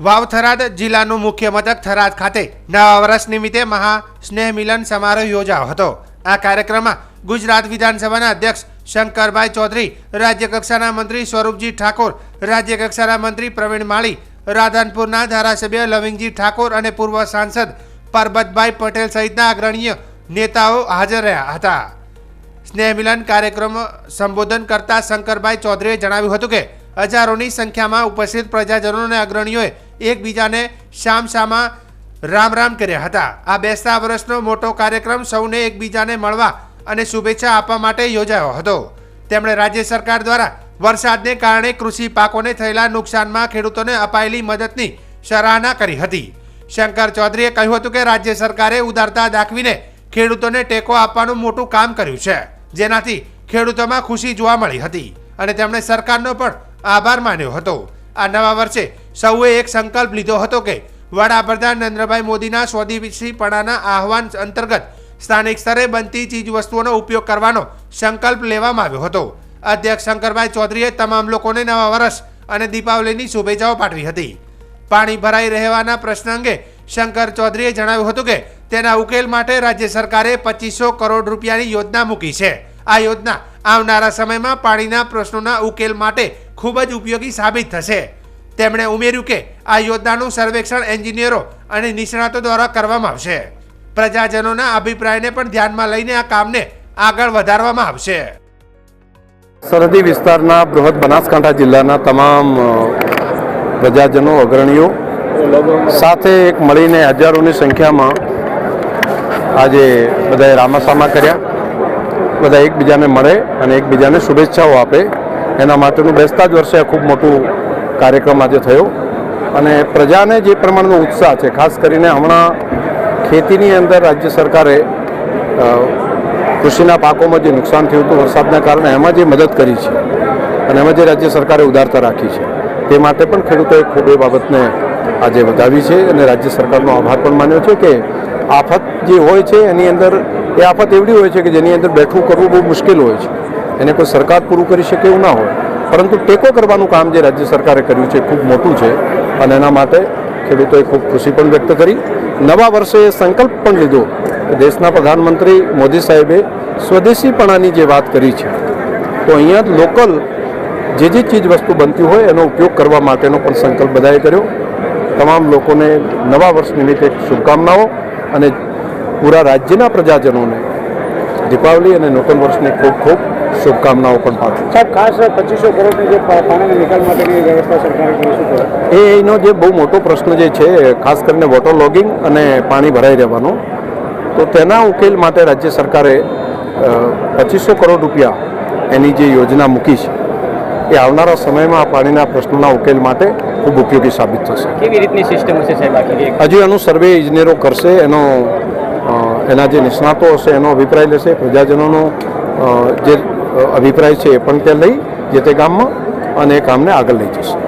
વાવ થરાદ જિલ્લાનું મુખ્ય મથક થરાદ ખાતે નવા વર્ષ નિમિત્તે મહા સ્નેહ મિલન સમારોહ યોજાયો હતો. આ કાર્યક્રમમાં ગુજરાત વિધાનસભાના અધ્યક્ષ શંકરભાઈ ચૌધરી રાજ્ય કક્ષાના મંત્રી સ્વરૂપજી ઠાકોર, રાજ્યકક્ષાના મંત્રી પ્રવીણ માળી, રાધનપુરના ધારાસભ્ય લવિંગજી ઠાકોર અને પૂર્વ સાંસદ પરબતભાઈ પટેલ સહિતના અગ્રણીય નેતાઓ હાજર રહ્યા હતા. સ્નેહ મિલન કાર્યક્રમ સંબોધન કરતા શંકરભાઈ ચૌધરીએ જણાવ્યું હતું કે હજારોની સંખ્યામાં ઉપસ્થિત પ્રજાજનો અને અગ્રણીઓએ એકબીજાને શામ શામા રામ રામ કર્યા હતા. આ બેસતા વર્ષનો મોટો કાર્યક્રમ સૌને એકબીજાને મળવા અને શુભેચ્છા આપવા માટે યોજાયો હતો. તેમણે રાજ્ય સરકાર દ્વારા વરસાદને કારણે કૃષિ પાકોને થયેલા નુકસાનમાં ખેડૂતોને અપાયેલી મદદની સરાહના કરી હતી. શંકર ચૌધરીએ કહ્યું હતું કે રાજ્ય સરકારે ઉદારતા દાખવીને ખેડૂતોને ટેકો આપવાનું મોટું કામ કર્યું છે, જેનાથી ખેડૂતોમાં ખુશી જોવા મળી હતી અને તેમણે સરકારનો પણ આભાર માન્યો હતો. આ નવા વર્ષે સૌએ એક સંકલ્પ લીધો હતો કે વડાપ્રધાન નરેન્દ્રભાઈ મોદીના સ્વદેશીપણાના આહવાન અંતર્ગત સ્થાનિક સ્તરે બનતી ચીજવસ્તુઓનો ઉપયોગ કરવાનો સંકલ્પ લેવામાં આવ્યો હતો. અધ્યક્ષ શંકરભાઈ ચૌધરીએ તમામ લોકોને નવા વર્ષ અને દીપાવલીની શુભેચ્છાઓ પાઠવી હતી. પાણી ભરાઈ રહેવાના પ્રશ્ન અંગે શંકર ચૌધરીએ જણાવ્યું હતું કે તેના ઉકેલ માટે રાજ્ય સરકારે પચીસો કરોડ રૂપિયાની યોજના મૂકી છે. આ યોજના આવનારા સમયમાં પાણીના પ્રશ્નોના ઉકેલ માટે ખૂબ જ ઉપયોગી સાબિત થશે. તેમણે ઉમેર્યું કે આ યોજનાનું સર્વેક્ષણ એન્જિનિયરો અને નિષ્ણાતો દ્વારા કરવામાં આવશે. પ્રજાજનોના અભિપ્રાયને પણ ધ્યાનમાં લઈને આ કામને આગળ વધારવામાં આવશે. સરહદી વિસ્તારના બૃહદ બનાસકાંઠા જિલ્લાના તમામ પ્રજાજનો, અગ્રણીઓ સાથે એક મળીને હજારોની સંખ્યામાં આજે બધાએ રામાસામા કર્યા. બધા એકબીજાને મળે અને એકબીજાને શુભેચ્છાઓ આપે. એના માટેનું બેસતા જ વર્ષે ખૂબ મોટું કાર્યક્રમ આજે થયો. અને પ્રજાને જે પ્રમાણનો ઉત્સાહ છે, ખાસ કરીને હમણાં ખેતીની અંદર રાજ્ય સરકારે કૃષિના પાકોમાં જે નુકસાન થયું હતું, વરસાદના કારણે એમાં જે મદદ કરી છે અને એમાં જે રાજ્ય સરકારે ઉદારતા રાખી છે, તે માટે પણ ખેડૂતોએ ખૂબ એ બાબતને આજે વધાવી છે અને રાજ્ય સરકારનો આભાર પણ માન્યો છે કે આફત જે હોય છે, એની અંદર એ આફત એવડી હોય છે કે જેની અંદર બેઠું કરવું બહુ મુશ્કેલ હોય છે. એને કોઈ સરકાર પૂરું કરી શકે એવું ના હોય. પરંતુ ટેકો કરવાનું કામ જે રાજ્ય સરકારે કર્યું છે ખૂબ મોટું છે અને એના માટે ખેડૂતોએ ખૂબ ખુશી પણ વ્યક્ત કરી. નવા વર્ષે એ સંકલ્પ પણ લીધો કે દેશના પ્રધાનમંત્રી મોદી સાહેબે સ્વદેશીપણાની જે વાત કરી છે, તો અહીંયા લોકલ જે જે ચીજ વસ્તુ બનતી હોય એનો ઉપયોગ કરવા માટેનો પણ સંકલ્પ બધાએ કર્યો. તમામ લોકોને નવા વર્ષ નિમિત્તે શુભકામનાઓ અને પૂરા રાજ્યના પ્રજાજનોને દીપાવલી અને નૂતન વર્ષને ખૂબ ખૂબ શુભકામનાઓ પણ પાઠવું. સાહેબ ખાસ પચીસો કરોડની જે પાણીના નિકાલ માટેની વ્યવસ્થા સરકારે કરી એ એનો જે બહુ મોટો પ્રશ્ન જે છે ખાસ કરીને વોટર લોગિંગ અને પાણી ભરાઈ રહેવાનો તો તેના ઉકેલ માટે રાજ્ય સરકારે પચીસો કરોડ રૂપિયા એની જે યોજના મૂકી છે એ આવનારા સમયમાં આ પાણીના પ્રશ્નોના ઉકેલ માટે ખૂબ ઉપયોગી સાબિત થશે. કેવી રીતની સિસ્ટમ હશે સાહેબ હજુ એનું સર્વે ઇજનેરો કરશે એનો એના જે નિષ્ણાતો હશે એનો અભિપ્રાય લેશે પ્રજાજનોનો જે અભિપ્રાય છે એ પણ તે લઈ જે તે ગામમાં અને એ કામને આગળ લઈ જશે.